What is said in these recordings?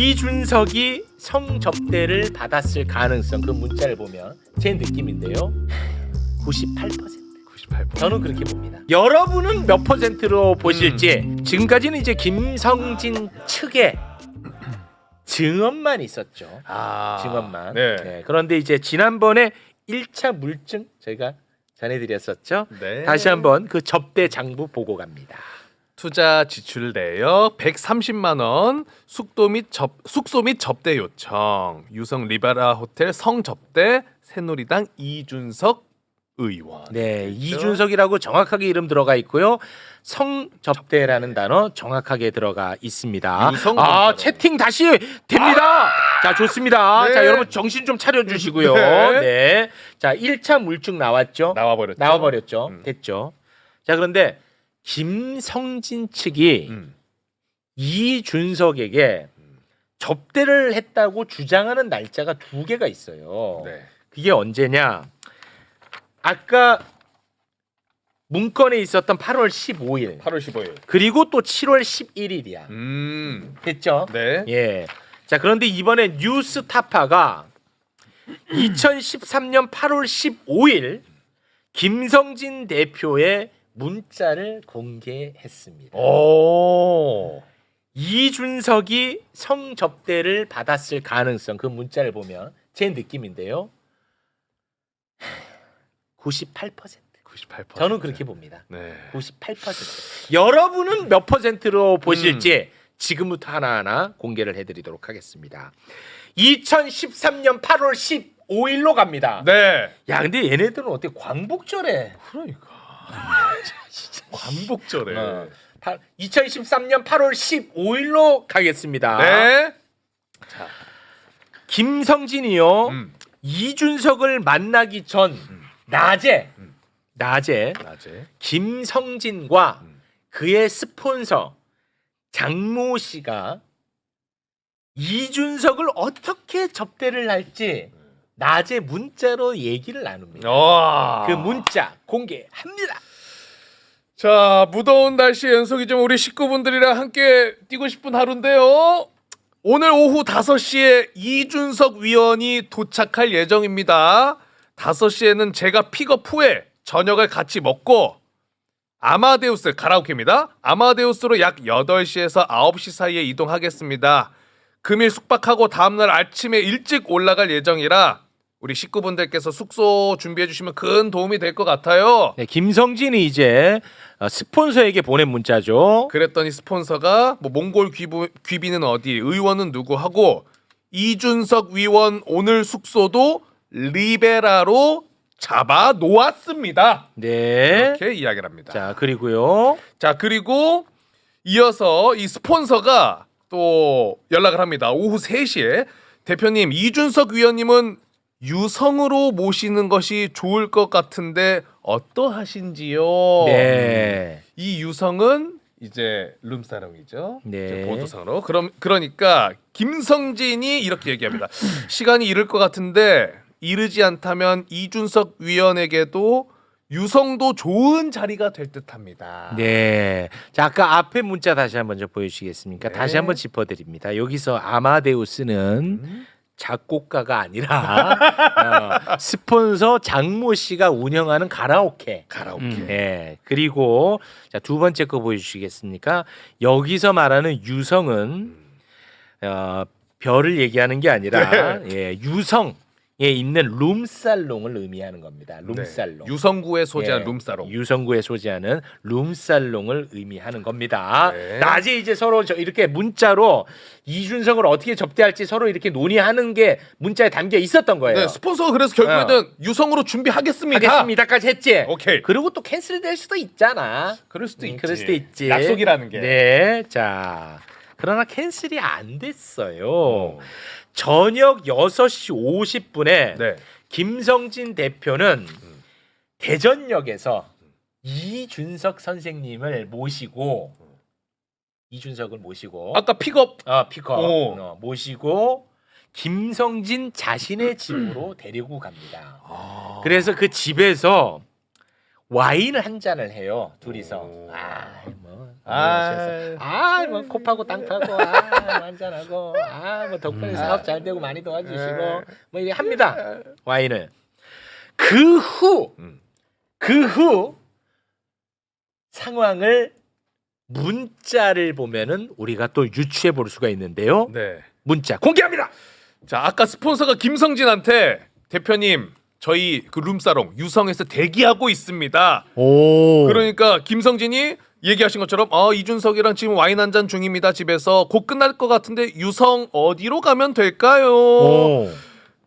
이준석이 성접대를 받았을 가능성 그 문자를 보면 제 느낌인데요. 98%. 98%. 저는 그렇게 봅니다. 여러분은 몇 퍼센트로 보실지 음. 지금까지는 이제 김성진 측의 증언만 있었죠. 아. 증언만. 네. 네, 그런데 이제 지난번에 1차 물증 저희가 전해드렸었죠. 네. 다시 한번 그 접대 장부 보고 갑니다. 투자 지출 내역 130만 원, 숙도 및 접, 숙소 및 접대 요청, 유성 리바라 호텔 성접대 새누리당 이준석 의원. 네, 그렇죠? 이준석이라고 정확하게 이름 들어가 있고요. 성접대라는 단어 정확하게 들어가 있습니다. 유성 아, 검사로. 채팅 다시 됩니다. 자, 좋습니다. 네. 자, 여러분 정신 좀 차려 주시고요. 네. 네. 자, 1차 물증 나왔죠? 나와 버렸죠. 나와 버렸죠. 음. 됐죠. 자, 그런데 김성진 측이 음. 이준석에게 접대를 했다고 주장하는 날짜가 두 개가 있어요. 네. 그게 언제냐? 아까 문건에 있었던 8월 15일 8월 15일. 그리고 또 7월 11일이야. 음. 됐죠? 네. 예. 자 그런데 이번에 뉴스타파가 2013년 8월 15일 김성진 대표의 문자를 공개했습니다. 오. 이준석이 성접대를 받았을 가능성 그 문자를 보면 제 느낌인데요. 98%. 98%. 저는 그렇게 봅니다. 네. 98%. 여러분은 몇 퍼센트로 보실지 지금부터 하나하나 공개를 해드리도록 하겠습니다. 2013년 8월 15일로 갑니다. 네. 야, 근데 얘네들은 어떻게 광복절에? 그러니까. 관복절에. 어, 2013년 8월 15일로 가겠습니다. 네. 김성진이요. 음. 이준석을 만나기 전 낮에 음. 낮에 낮에. 김성진과 음. 그의 스폰서 장모 씨가 이준석을 어떻게 접대를 할지 낮에 문자로 얘기를 나눕니다. 와. 그 문자 공개합니다. 자, 무더운 날씨에 연속이좀 우리 식구분들이랑 함께 뛰고 싶은 하루인데요. 오늘 오후 5시에 이준석 위원이 도착할 예정입니다. 5시에는 제가 픽업 후에 저녁을 같이 먹고 아마데우스 가라오케입니다. 아마데우스로 약 8시에서 9시 사이에 이동하겠습니다. 금일 숙박하고 다음날 아침에 일찍 올라갈 예정이라 우리 식구분들께서 숙소 준비해 주시면 큰 도움이 될 것 같아요. 네, 김성진이 이제 어, 스폰서에게 보낸 문자죠. 그랬더니 스폰서가 뭐 몽골 귀부, 귀비는 어디, 의원은 누구 하고 이준석 위원 오늘 숙소도 리베라로 잡아 놓았습니다. 네. 이렇게 이야기를 합니다. 자, 자 그리고요. 그리고 이어서 이 스폰서가 또 연락을 합니다. 오후 3시에 대표님 이준석 위원님은 유성으로 모시는 것이 좋을 것 같은데 어떠하신지요? 네. 이 유성은 이제 룸사롱이죠. 네. 이제 보도상으로. 그럼 그러니까 김성진이 이렇게 얘기합니다. 시간이 이를 것 같은데 이르지 않다면 이준석 위원에게도 유성도 좋은 자리가 될 듯합니다. 네. 자, 아까 앞에 문자 다시 한번 좀 보여주시겠습니까? 네. 다시 한번 짚어드립니다. 여기서 아마데우스는 음? 작곡가가 아니라 어, 스폰서 장모 씨가 운영하는 가라오케. 가라오케. 음, 네. 그리고 자, 두 번째 거 보여주시겠습니까? 여기서 말하는 유성은 음. 어, 별을 얘기하는 게 아니라 네. 예, 유성 에 있는 룸살롱을 의미하는 겁니다. 룸살롱. 네. 유성구에 소재한 예, 룸사롱. 유성구에 소재하는 룸살롱을 의미하는 겁니다. 네. 낮에 이제 서로 저 이렇게 문자로 이준석을 어떻게 접대할지 서로 이렇게 논의하는 게 문자에 담겨 있었던 거예요. 네, 스폰서가 그래서 결국에는 유성으로 준비하겠습니다. 하겠습니다까지 했지. 오케이. 그리고 또 캔슬될 수도 있잖아. 그럴 수도 음, 있지. 그럴 수도 있지. 약속이라는 게. 네, 자 그러나 캔슬이 안 됐어요. 어. 저녁 6시 50분에 네. 김성진 대표는 대전역에서 이준석 선생님을 모시고 이준석을 모시고 아까 픽업 어, 픽업 오. 어, 모시고 김성진 자신의 집으로 데리고 갑니다. 그래서 그 집에서 와인을 한 잔을 해요 둘이서. 오. 아, 뭐 아. 아 뭐 코 파고 땅 파고 아 한잔 하고 아 뭐 덕분에 사업 잘 되고 많이 도와주시고 뭐 이렇게 합니다 와인을 그후 음. 그후 상황을 문자를 보면은 우리가 또 유추해 볼 수가 있는데요. 네. 문자 공개합니다. 자, 아까 스폰서가 김성진한테 대표님 저희 그 룸사롱 유성에서 대기하고 있습니다. 오. 그러니까 김성진이 얘기하신 것처럼 어 이준석이랑 지금 와인 한 잔 중입니다 집에서 곧 끝날 것 같은데 유성 어디로 가면 될까요? 오.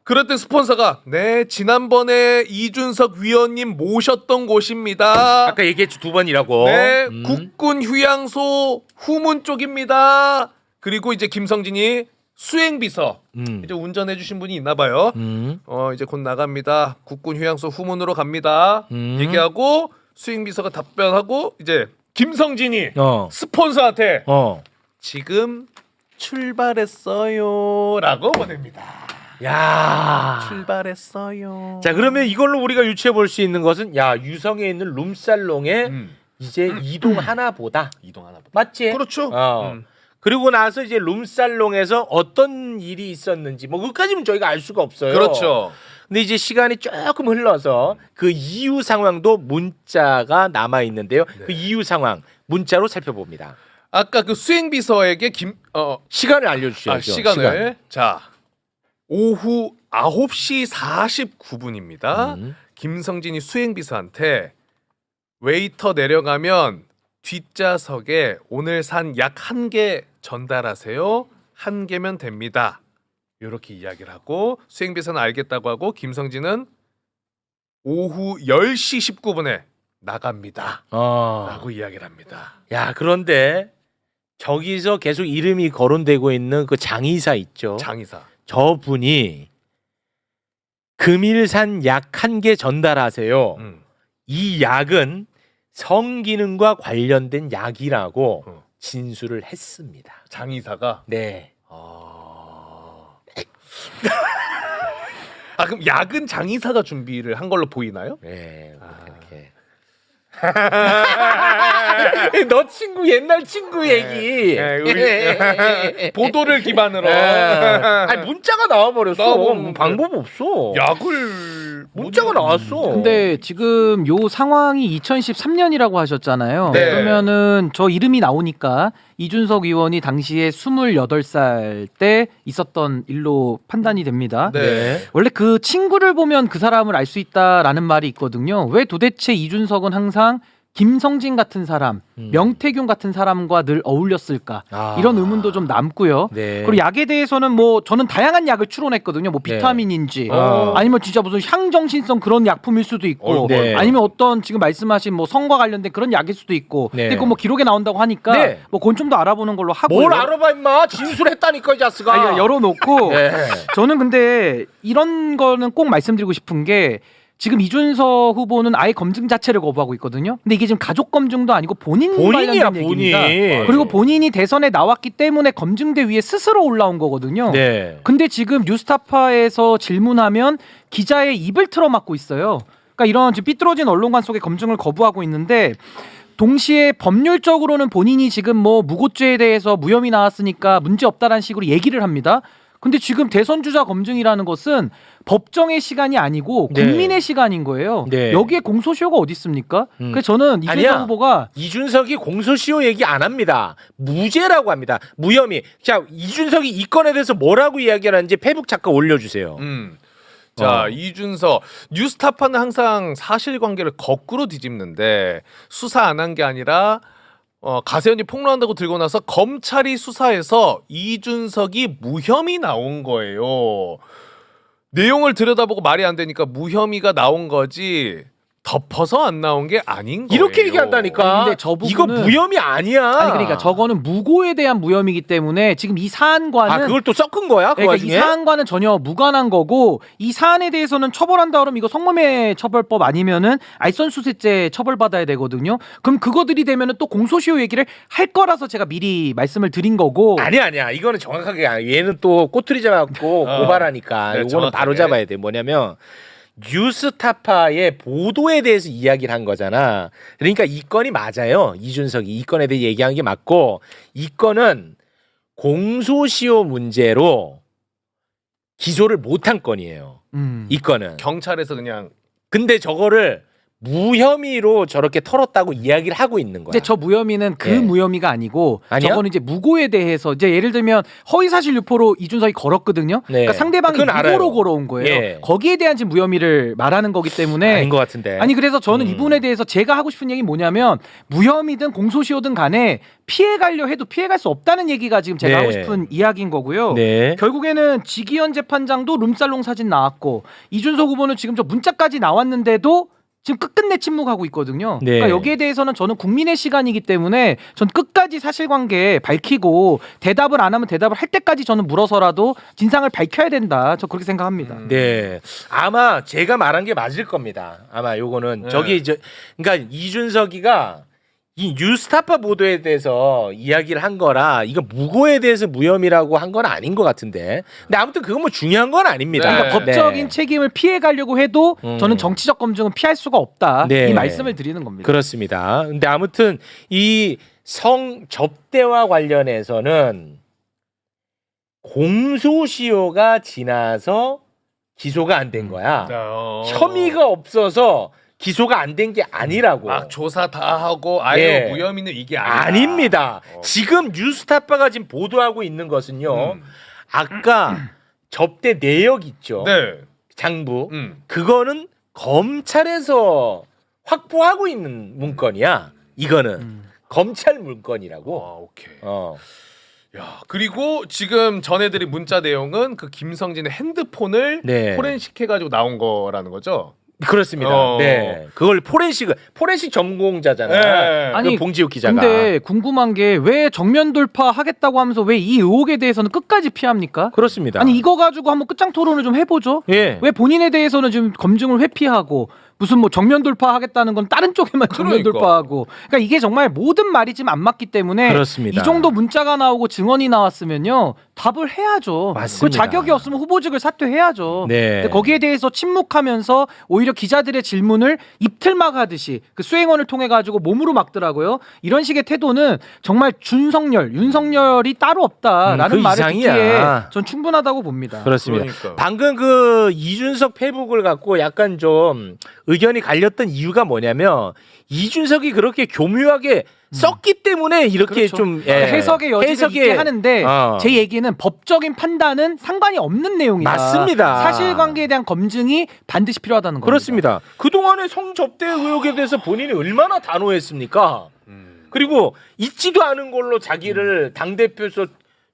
그랬더니 스폰서가 네 지난번에 이준석 위원님 모셨던 곳입니다. 아까 얘기했지 두 번이라고. 네 음. 국군 휴양소 후문 쪽입니다. 그리고 이제 김성진이 수행비서 음. 이제 운전해 주신 분이 있나 봐요. 음. 어 이제 곧 나갑니다. 국군 휴양소 후문으로 갑니다. 음. 얘기하고 수행비서가 답변하고 이제 김성진이 어. 스폰서한테 어. 지금 출발했어요라고 보냅니다. 야. 출발했어요. 자 그러면 이걸로 우리가 유추해 볼 수 있는 것은 야 유성에 있는 룸살롱에 음. 이제 이동하나 보다. 이동 하나 보다. 맞지? 그렇죠. 어. 음. 그리고 나서 이제 룸살롱에서 어떤 일이 있었는지 뭐 그까지는 저희가 알 수가 없어요. 그렇죠. 근데 이제 시간이 조금 흘러서 그 이후 상황도 문자가 남아 있는데요. 네. 그 이후 상황 문자로 살펴봅니다. 아까 그 수행비서에게 김 어, 시간을 알려주셔야죠. 아, 시간을 자 오후 9시 49분입니다. 음. 김성진이 수행비서한테 웨이터 내려가면 뒷좌석에 오늘 산 약 한 개 전달하세요. 한 개면 됩니다. 이렇게 이야기를 하고 수행비서는 알겠다고 하고 김성진은 오후 10시 19분에 나갑니다. 어. 라고 이야기를 합니다. 야 그런데 저기서 계속 이름이 거론되고 있는 그 장의사 있죠. 장의사. 저 분이 금일산 약 한 개 전달하세요. 음. 이 약은 성기능과 관련된 약이라고 어. 진술을 했습니다. 장의사가 네. 아... 아 그럼 약은 장의사가 준비를 한 걸로 보이나요? 네. 뭐 아. 이렇게. 너 친구 옛날 친구 얘기. 네, 우리 보도를 기반으로 예. 아니 문자가 나와 버렸어. 나와버렸는데. 뭐 방법 없어. 약을 문자가 나왔어. 근데 지금 요 상황이 2013년이라고 하셨잖아요. 네. 그러면은 저 이름이 나오니까 이준석 의원이 당시에 28살 때 있었던 일로 판단이 됩니다. 네. 원래 그 친구를 보면 그 사람을 알 수 있다라는 말이 있거든요. 왜 도대체 이준석은 항상 김성진 같은 사람, 음. 명태균 같은 사람과 늘 어울렸을까? 아. 이런 의문도 좀 남고요. 네. 그리고 약에 대해서는 뭐 저는 다양한 약을 추론했거든요. 뭐 네. 비타민인지 어. 아니면 진짜 무슨 향정신성 그런 약품일 수도 있고 어, 네. 아니면 어떤 지금 말씀하신 뭐 성과 관련된 그런 약일 수도 있고 네. 근데 그뭐 기록에 나온다고 하니까 네. 뭐좀더 알아보는 걸로 하고 뭘 알아봐 임마 진술했다니까 이 자스가. 아니, 열어놓고 네. 저는 근데 이런 거는 꼭 말씀드리고 싶은 게 지금 이준석 후보는 아예 검증 자체를 거부하고 있거든요. 근데 이게 지금 가족 검증도 아니고 본인 본인이야 관련된 본인. 얘기입니다. 그리고 본인이 대선에 나왔기 때문에 검증대 위에 스스로 올라온 거거든요. 네. 근데 지금 뉴스타파에서 질문하면 기자의 입을 틀어막고 있어요. 그러니까 이런 지금 삐뚤어진 언론관 속의 검증을 거부하고 있는데 동시에 법률적으로는 본인이 지금 뭐 무고죄에 대해서 무혐의 나왔으니까 문제 없다라는 식으로 얘기를 합니다. 근데 지금 대선 주자 검증이라는 것은 법정의 시간이 아니고 네. 국민의 시간인 거예요. 네. 여기에 공소시효가 어디 있습니까? 음. 그래서 저는 이준석 아니야. 후보가 이준석이 공소시효 얘기 안 합니다. 무죄라고 합니다. 무혐의. 자 이준석이 이 건에 대해서 뭐라고 이야기하는지 페북 잠깐 올려주세요. 음. 자 어. 이준석 뉴스타파는 항상 사실관계를 거꾸로 뒤집는데 수사 안 한 게 아니라 어, 가세현이 폭로한다고 들고 나서 검찰이 수사해서 이준석이 무혐의 나온 거예요. 내용을 들여다보고 말이 안 되니까 무혐의가 나온 거지 덮어서 안 나온 게 아닌 거예요. 이렇게 얘기한다니까. 아니, 근데 저 부분은- 이거 무혐의 아니야. 아니 그러니까 저거는 무고에 대한 무혐의이기 때문에 지금 이 사안과는 아 그걸 또 섞은 거야? 그 그러니까 이 와중에? 사안과는 전혀 무관한 거고 이 사안에 대해서는 처벌한다 그러면 이거 성범죄 처벌법 아니면은 알선수재죄 처벌받아야 되거든요. 그럼 그거들이 되면은 또 공소시효 얘기를 할 거라서 제가 미리 말씀을 드린 거고. 아니야 아니야 이거는 정확하게 아니야. 얘는 또 꼬투리 잡아갖고 어. 고발하니까 네, 이거는 정확하게. 바로 잡아야 돼 뭐냐면 뉴스타파의 보도에 대해서 이야기를 한 거잖아. 그러니까 이 건이 맞아요. 이준석이 이 건에 대해 얘기한 게 맞고 이 건은 공소시효 문제로 기소를 못한 건이에요. 음. 이 건은. 경찰에서 그냥 근데 저거를 무혐의로 저렇게 털었다고 이야기를 하고 있는 거야. 근데 저 무혐의는 그 예. 무혐의가 아니고 아니야? 저거는 이제 무고에 대해서 이제 예를 들면 허위사실 유포로 이준석이 걸었거든요. 네. 그러니까 상대방이 그건 알아요. 무고로 걸어온 거예요. 예. 거기에 대한 지금 무혐의를 말하는 거기 때문에 아닌 것 같은데. 아니 그래서 저는 음. 이 부분에 대해서 제가 하고 싶은 얘기 뭐냐면 무혐의든 공소시효든 간에 피해 가려 해도 피해 갈 수 없다는 얘기가 지금 제가 네. 하고 싶은 이야기인 거고요. 네. 결국에는 지기현 재판장도 룸살롱 사진 나왔고 이준석 후보는 지금 저 문자까지 나왔는데도 지금 끝끝내 침묵하고 있거든요. 네. 그러니까 여기에 대해서는 저는 국민의 시간이기 때문에 전 끝까지 사실관계 밝히고 대답을 안 하면 대답을 할 때까지 저는 물어서라도 진상을 밝혀야 된다. 저 그렇게 생각합니다. 음. 네. 아마 제가 말한 게 맞을 겁니다. 아마 요거는 네. 저기 저 그러니까 이준석이가 이 뉴스타파 보도에 대해서 이야기를 한 거라 이거 무고에 대해서 무혐의라고 한 건 아닌 것 같은데. 근데 아무튼 그건 뭐 중요한 건 아닙니다. 네. 그러니까 법적인 네. 책임을 피해 가려고 해도 음. 저는 정치적 검증은 피할 수가 없다. 네. 이 말씀을 드리는 겁니다. 그렇습니다. 근데 아무튼 이 성 접대와 관련해서는 공소시효가 지나서 기소가 안 된 거야. 어. 혐의가 없어서 기소가 안 된 게 아니라고. 막 조사 다 하고 아예 예. 무혐의는 이게 아니다. 아닙니다. 어. 지금 뉴스타파가 지금 보도하고 있는 것은요. 음. 아까 접대 내역 있죠. 네. 장부. 음. 그거는 검찰에서 확보하고 있는 문건이야. 이거는 음. 검찰 문건이라고. 와, 오케이. 어. 야, 그리고 지금 전해드린 문자 내용은 그 김성진의 핸드폰을 네. 포렌식 해가지고 나온 거라는 거죠. 그렇습니다. 어. 네. 그걸 포렌식 포렌식 전공자잖아. 네. 아니, 그 봉지욱 기자가. 근데 궁금한 게 왜 정면 돌파 하겠다고 하면서 왜 이 의혹에 대해서는 끝까지 피합니까? 그렇습니다. 아니 이거 가지고 한번 끝장 토론을 좀 해보죠. 예. 왜 본인에 대해서는 지금 검증을 회피하고 무슨 뭐 정면 돌파하겠다는 건 다른 쪽에만 정면 그러니까. 돌파하고 그러니까 이게 정말 모든 말이 지금 안 맞기 때문에 그렇습니다. 이 정도 문자가 나오고 증언이 나왔으면요 답을 해야죠. 맞습니다. 그 자격이 없으면 후보직을 사퇴해야죠. 네. 근데 거기에 대해서 침묵하면서 오히려 기자들의 질문을 입틀막 하듯이 그 수행원을 통해 가지고 몸으로 막더라고요. 이런 식의 태도는 정말 준석열, 윤석열이 따로 없다라는 음, 그 말을 이상이야. 듣기에 전 충분하다고 봅니다. 그렇습니다. 그러니까. 방금 그 이준석 페북을 갖고 약간 좀 의견이 갈렸던 이유가 뭐냐면 이준석이 그렇게 교묘하게 썼기 때문에 이렇게 그렇죠. 좀 그러니까 해석의 여지를 해석에- 있게 하는데 어. 제 얘기는 법적인 판단은 상관이 없는 내용이다. 맞습니다. 사실관계에 대한 검증이 반드시 필요하다는 겁니다. 그렇습니다. 그동안의 성접대 의혹에 대해서 본인이 얼마나 단호했습니까? 음. 그리고 있지도 않은 걸로 자기를 당 대표에서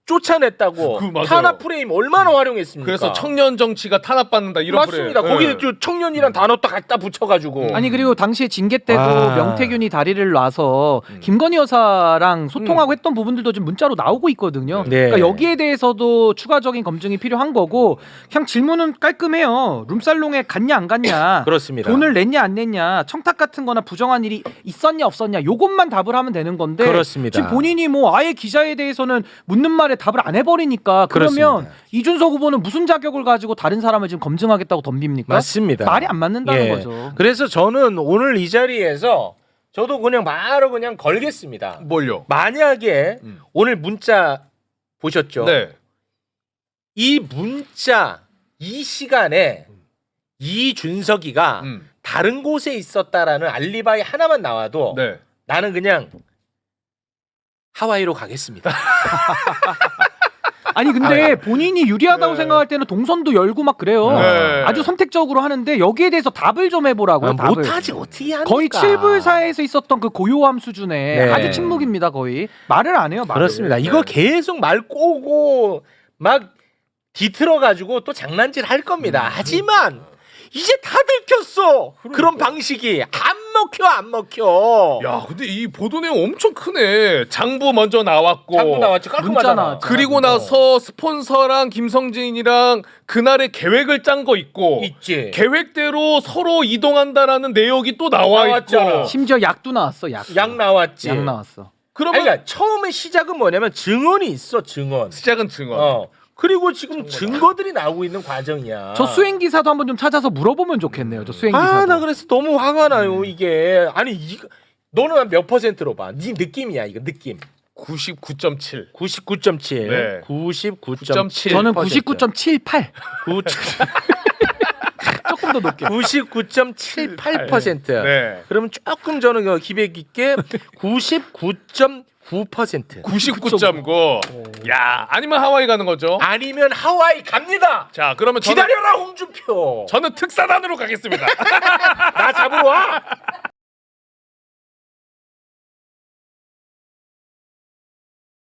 쫓아냈다고 그, 맞아요. 탄압 프레임 얼마나 활용했습니까? 그래서 청년 정치가 탄압받는다 이런 맞습니다. 프레임. 거기에 예. 또 청년이란 단어 딱 갖다 붙여가지고 아니 그리고 당시에 징계 때도 아. 명태균이 다리를 놔서 음. 김건희 여사랑 소통하고 했던 부분들도 지금 문자로 나오고 있거든요. 네. 그러니까 여기에 대해서도 추가적인 검증이 필요한 거고 그냥 질문은 깔끔해요. 룸살롱에 갔냐 안 갔냐. 그렇습니다. 돈을 냈냐 안 냈냐 청탁 같은 거나 부정한 일이 있었냐 없었냐 요것만 답을 하면 되는 건데 그렇습니다. 지금 본인이 뭐 아예 기자에 대해서는 묻는 말에 답을 안 해버리니까 그러면 그렇습니다. 이준석 후보는 무슨 자격을 가지고 다른 사람을 지금 검증하겠다고 덤빕니까? 맞습니다. 말이 안 맞는다는 예. 거죠. 그래서 저는 오늘 이 자리에서 저도 그냥 바로 그냥 걸겠습니다. 뭘요? 만약에 음. 오늘 문자 보셨죠? 네. 이 문자 이 시간에 이준석이가 음. 다른 곳에 있었다라는 알리바이 하나만 나와도 네. 나는 그냥 하와이로 가겠습니다. 아니 근데 본인이 유리하다고 네. 생각할 때는 동선도 열고 막 그래요. 네. 아주 선택적으로 하는데 여기에 대해서 답을 좀 해보라고 요. 답을. 아, 못하지 어떻게 합니까? 거의 칠불사에서 있었던 그 고요함 수준의 네. 아주 침묵입니다 거의 말을 안 해요 말을. 그렇습니다. 이거 계속 말 꼬고 막 뒤틀어 가지고 또 장난질 할 겁니다. 음. 하지만 이제 다 들켰어. 그런 방식이 안 먹혀 안 먹혀. 야, 근데 이 보도 내용 엄청 크네. 장부 먼저 나왔고. 장부 나왔지 문자 깔끔하잖아. 그리고 어. 나서 스폰서랑 김성진이랑 그날의 계획을 짠 거 있고 있지. 계획대로 서로 이동한다라는 내역이 또 나와 나왔잖아. 있고 심지어 약도 나왔어 약. 양 나왔지. 약 나왔어. 아니, 그러면 그러니까 처음에 시작은 뭐냐면 증언이 있어 증언. 시작은 증언. 어. 그리고 지금 증거들이 나오고 있는 과정이야. 저 수행 기사도 한번 좀 찾아서 물어보면 좋겠네요. 저 수행 기사. 아, 나 그래서 너무 화가 나요, 이게. 아니, 이거 너는 몇 퍼센트로 봐? 네 느낌이야, 이거 느낌. 99.7. 99.7. 네. 99.7. 저는 99.78. 9 조금 더 높게. 99.78%. 네. 그러면 조금 저는 그 기백 있게 99.9%. 99.9. 야, 아니면 하와이 가는 거죠. 아니면 하와이 갑니다. 자, 그러면 저는, 기다려라 홍준표. 저는 특사단으로 가겠습니다. 나 잡으러 와.